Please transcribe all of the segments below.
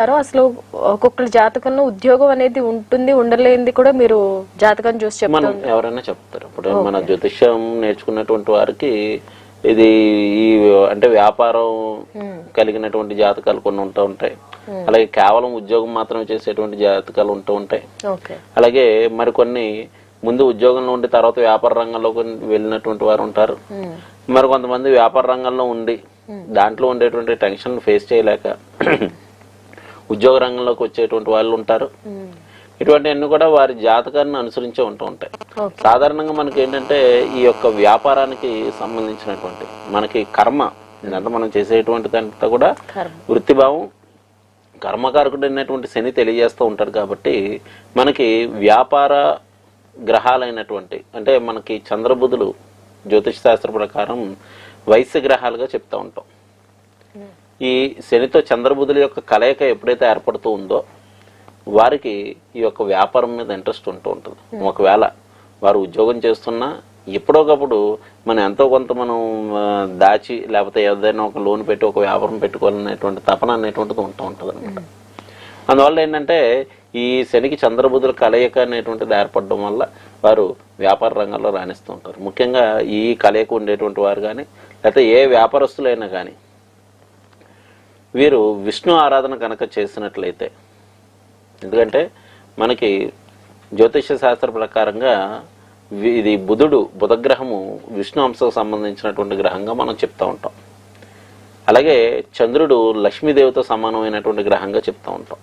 చెప్తారో అసలు ఒక్కొక్కరి జాతకంలో ఉద్యోగం అనేది ఉంటుంది ఉండలేనిది కూడా మీరు జాతకం చూసి మనం చెప్తారు ఎవరైనా చెప్తారు. ఇప్పుడు మన జ్యోతిష్యం నేర్చుకున్నటువంటి వారికి ఇది ఈ అంటే వ్యాపారం కలిగినటువంటి జాతకాలు కొన్ని ఉంటూ ఉంటాయి. అలాగే కేవలం ఉద్యోగం మాత్రమే చేసేటువంటి జాతకాలు ఉంటూ ఉంటాయి. అలాగే మరికొన్ని ముందు ఉద్యోగంలో ఉండి తర్వాత వ్యాపార రంగంలోకి వెళ్ళినటువంటి వారు ఉంటారు. మరి కొంతమంది వ్యాపార రంగంలో ఉండి దాంట్లో ఉండేటువంటి టెన్షన్ ఫేస్ చేయలేక ఉద్యోగ రంగంలోకి వచ్చేటువంటి వాళ్ళు ఉంటారు. ఇటువంటివన్నీ కూడా వారి జాతకాన్ని అనుసరించే ఉంటూ ఉంటాయి. సాధారణంగా మనకి ఏంటంటే ఈ యొక్క వ్యాపారానికి సంబంధించినటువంటి మనకి కర్మ ఇదంతా మనం చేసేటువంటి దాంట్లో కూడా వృత్తిభావం కర్మకారకుడు అయినటువంటి శని తెలియజేస్తూ ఉంటాడు కాబట్టి మనకి వ్యాపార గ్రహాలైనటువంటి అంటే మనకి చంద్రబుధులు జ్యోతిష్ శాస్త్ర ప్రకారం వైశ్య గ్రహాలుగా చెప్తా ఉంటాం. ఈ శనితో చంద్రబుధుల యొక్క కలయిక ఎప్పుడైతే ఏర్పడుతూ ఉందో వారికి ఈ యొక్క వ్యాపారం మీద ఇంట్రెస్ట్ ఉంటూ ఉంటుంది. ఒకవేళ వారు ఉద్యోగం చేస్తున్నా ఎప్పుడోకప్పుడు మనం ఎంతో కొంత మనం దాచి లేకపోతే ఏదైనా ఒక లోన్ పెట్టి ఒక వ్యాపారం పెట్టుకోవాలనేటువంటి తపన అనేటువంటిది ఉంటూ ఉంటుంది అనమాట అందువల్ల ఏంటంటే ఈ శనికి చంద్రబుధుల కలయిక అనేటువంటిది ఏర్పడడం వల్ల వారు వ్యాపార రంగంలో రాణిస్తూ ఉంటారు. ముఖ్యంగా ఈ కలయిక ఉండేటువంటి వారు కానీ లేకపోతే ఏ వ్యాపారస్తులైనా కానీ వీరు విష్ణు ఆరాధన కనుక చేసినట్లయితే ఎందుకంటే మనకి జ్యోతిష శాస్త్ర ప్రకారంగా ఇది బుధుడు బుధగ్రహము విష్ణు అంశకు సంబంధించినటువంటి గ్రహంగా మనం చెప్తూ ఉంటాం. అలాగే చంద్రుడు లక్ష్మీదేవితో సమానమైనటువంటి గ్రహంగా చెప్తూ ఉంటాం.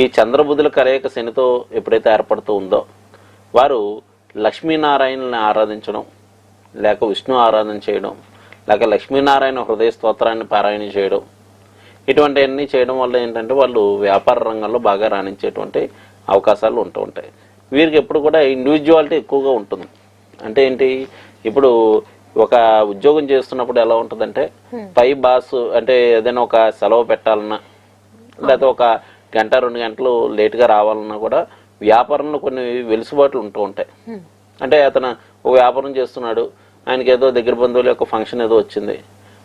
ఈ చంద్రబుధుల కలయిక శనితో ఎప్పుడైతే ఏర్పడుతూ ఉందో వారు లక్ష్మీనారాయణని ఆరాధించడం లేక విష్ణు ఆరాధన చేయడం లేక లక్ష్మీనారాయణ హృదయ స్తోత్రాన్ని పారాయణ చేయడం ఇటువంటివన్నీ చేయడం వల్ల ఏంటంటే వాళ్ళు వ్యాపార రంగంలో బాగా రాణించేటువంటి అవకాశాలు ఉంటూ ఉంటాయి. వీరికి ఎప్పుడు కూడా ఇండివిజువాలిటీ ఎక్కువగా ఉంటుంది. అంటే ఏంటి? ఇప్పుడు ఒక ఉద్యోగం చేస్తున్నప్పుడు ఎలా ఉంటుందంటే పై బాస్ అంటే ఏదైనా ఒక సెలవు పెట్టాలన్నా లేకపోతే ఒక గంట రెండు గంటలు లేట్గా రావాలన్నా కూడా వ్యాపారంలో కొన్ని వెలుసుబాట్లు ఉంటూ ఉంటాయి. అంటే అతను ఒక వ్యాపారం చేస్తున్నాడు ఆయనకి ఏదో దగ్గర బంధువుల యొక్క ఫంక్షన్ ఏదో వచ్చింది.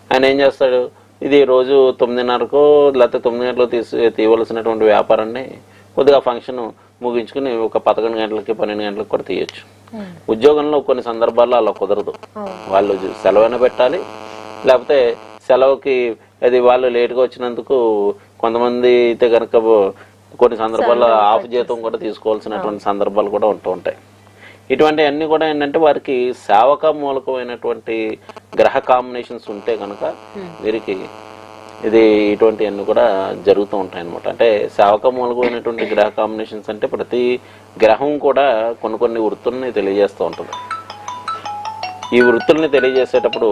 ఆయన ఏం చేస్తాడు? ఇది రోజు తొమ్మిదిన్నరకు లేకపోతే తొమ్మిది గంటలకు తీసి తీయవలసినటువంటి వ్యాపారాన్ని కొద్దిగా ఫంక్షన్ ముగించుకుని ఒక పదకొండు గంటలకి పన్నెండు గంటలకు కూడా తీయొచ్చు. ఉద్యోగంలో కొన్ని సందర్భాల్లో అలా కుదరదు. వాళ్ళు సెలవైనా పెట్టాలి. లేకపోతే సెలవుకి అది వాళ్ళు లేట్గా వచ్చినందుకు కొంతమంది అయితే కనుక కొన్ని సందర్భాల్లో ఆఫ్ జీతం కూడా తీసుకోవాల్సినటువంటి సందర్భాలు కూడా ఉంటూ ఉంటాయి. ఇటువంటి అన్ని కూడా ఏంటంటే వారికి సేవక మూలకమైనటువంటి గ్రహ కాంబినేషన్స్ ఉంటే కనుక వీరికి ఇది ఇటువంటి అన్ని కూడా జరుగుతూ ఉంటాయి అనమాట అంటే సేవక మూలకమైనటువంటి గ్రహ కాంబినేషన్స్ అంటే ప్రతి గ్రహం కూడా కొన్ని కొన్ని వృత్తుల్ని తెలియజేస్తూ ఉంటుంది. ఈ వృత్తుల్ని తెలియజేసేటప్పుడు